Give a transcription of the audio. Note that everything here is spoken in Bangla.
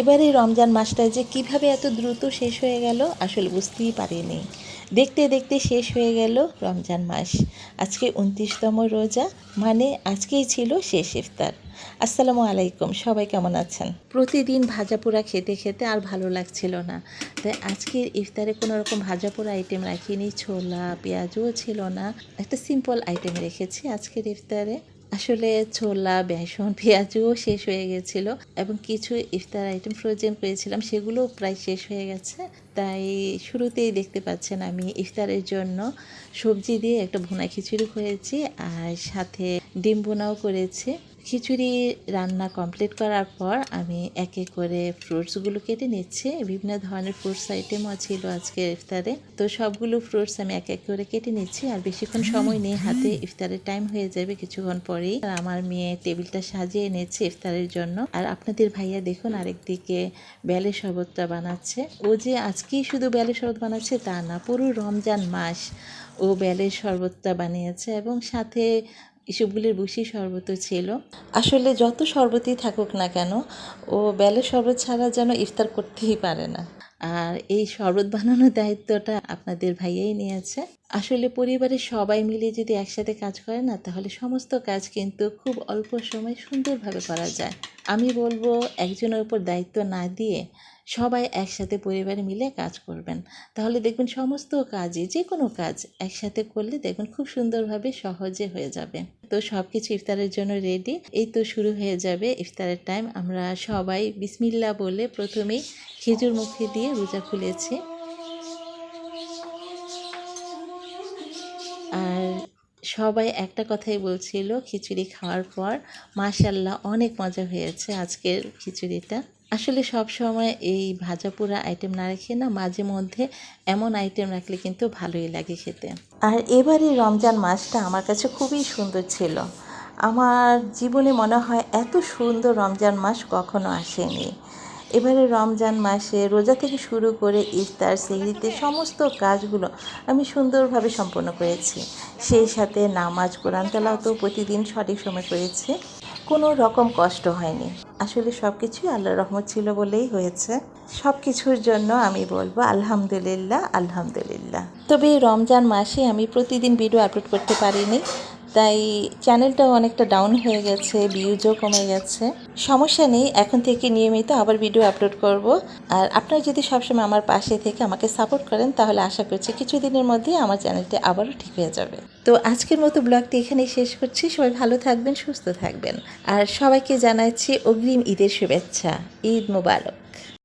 এবারে রমজান মাসটা যে কীভাবে এত দ্রুত শেষ হয়ে গেল আসলে বুঝতেই পারিনি। দেখতে দেখতে শেষ হয়ে গেল রমজান মাস। আজকে উনত্রিশতম রোজা মানে আজকেই ছিল শেষ ইফতার। আসসালামু আলাইকুম, সবাই কেমন আছেন? প্রতিদিন ভাজা পোড়া খেতে খেতে আর ভালো লাগছিল না। তাই আজকের ইফতারে কোনো রকম ভাজা পোড়া আইটেম রাখিনি, ছোলা, পেঁয়াজও ছিল না। একটা সিম্পল আইটেম রেখেছি আজকের ইফতারে। আসলে ছোলা, বেসন, পেঁয়াজও শেষ হয়ে গেছিল এবং কিছু ইফতার আইটেম ফ্রোজেন করেছিলাম সেগুলোও প্রায় শেষ হয়ে গেছে। তাই শুরুতেই দেখতে পাচ্ছেন আমি ইফতারের জন্য সবজি দিয়ে একটা ভুনা খিচুড়ি করেছি আর সাথে ডিম ভুনাও করেছি। খিচুড়ি রান্না কমপ্লিট করার পর আমি একে করে ফ্রুটসগুলো কেটে নিচ্ছি। বিভিন্ন ধরনের ফ্রুটস আইটেমও ছিল আজকে ইফতারে। তো সবগুলো ফ্রুটস আমি এক এক করে কেটে নিচ্ছি আর বেশিক্ষণ সময় নেই হাতে ইফতারের টাইম হয়ে যাবে কিছুক্ষণ পরেই। আর আমার মেয়ে টেবিলটা সাজিয়ে এনেছে ইফতারের জন্য। আর আপনাদের ভাইয়া দেখুন আরেকদিকে বেলে শরবতটা বানাচ্ছে। ও যে আজকেই শুধু বেলে শরবত বানাচ্ছে তা না পুরো রমজান মাস ও বেলের শরবতটা বানিয়েছে এবং সাথে ইসবগুলির বেশি শরবত ছিল। আসলে যত শরবতই থাকুক না কেন ও বেলের শরবত ছাড়া যেন ইফতার করতেই পারে না। আর এই শরবত বানানোর দায়িত্বটা আপনাদের ভাইয়াই নিয়েছে। আসলে পরিবারের সবাই মিলে যদি একসাথে কাজ করে না, তাহলে সমস্ত কাজ কিন্তু খুব অল্প সময় সুন্দরভাবে করা যায়। আমি বলব, একজনের উপর দায়িত্ব না দিয়ে সবাই একসাথে পরিবারে মিলে কাজ করবেন। তাহলে দেখবেন সমস্ত কাজই যে কোনো কাজ একসাথে করলে দেখবেন খুব সুন্দরভাবে সহজে হয়ে যাবে। তো সব কিছু ইফতারের জন্য রেডি এই তো শুরু হয়ে যাবে ইফতারের টাইম আমরা সবাই বিসমিল্লা বলে প্রথমেই খেজুর মুখে দিয়ে রোজা খুলেছি। সবাই একটা কথাই বলছিল, খিচুড়ি খাওয়ার পর। মাশাল্লাহ অনেক মজা হয়েছে আজকের খিচুড়িটা। আসলে সব সময় এই ভাজা পোড়া আইটেম না রেখে না, মাঝে মধ্যে এমন আইটেম রাখলে কিন্তু ভালোই লাগে খেতে। আর এবারে রমজান মাসটা আমার কাছে খুবই সুন্দর ছিল। আমার জীবনে মনে হয় এত সুন্দর রমজান মাস কখনো আসেনি। এবারে রমজান মাসে রোজা থেকে শুরু করে ইফতার সেহরিতে সমস্ত কাজগুলো আমি সুন্দরভাবে সম্পন্ন করেছি। সেই সাথে নামাজ, কোরআন তেলাও তো প্রতিদিন সঠিক সময় করেছি কোনো রকম কষ্ট হয়নি। আসলে সব কিছুই আল্লাহর রহমত ছিল বলেই হয়েছে। সব কিছুর জন্য আমি বলব আলহামদুলিল্লাহ আলহামদুলিল্লাহ। তবে রমজান মাসে আমি প্রতিদিন ভিডিও আপলোড করতে পারিনি। তাই চ্যানেলটাও অনেকটা ডাউন হয়ে গেছে ভিউজও কমে গেছে। সমস্যা নেই, এখন থেকে নিয়মিত আবার ভিডিও আপলোড করব। আর আপনারা যদি সবসময় আমার পাশে থেকে আমাকে সাপোর্ট করেন, তাহলে আশা করছি কিছুদিনের মধ্যে আমার চ্যানেলটি আবারও ঠিক হয়ে যাবে। তো আজকের মতো ব্লগটি এখানেই শেষ করছি। সবাই ভালো থাকবেন, সুস্থ থাকবেন। আর সবাইকে জানাচ্ছি অগ্রিম ঈদের শুভেচ্ছা। ঈদ মুবারক।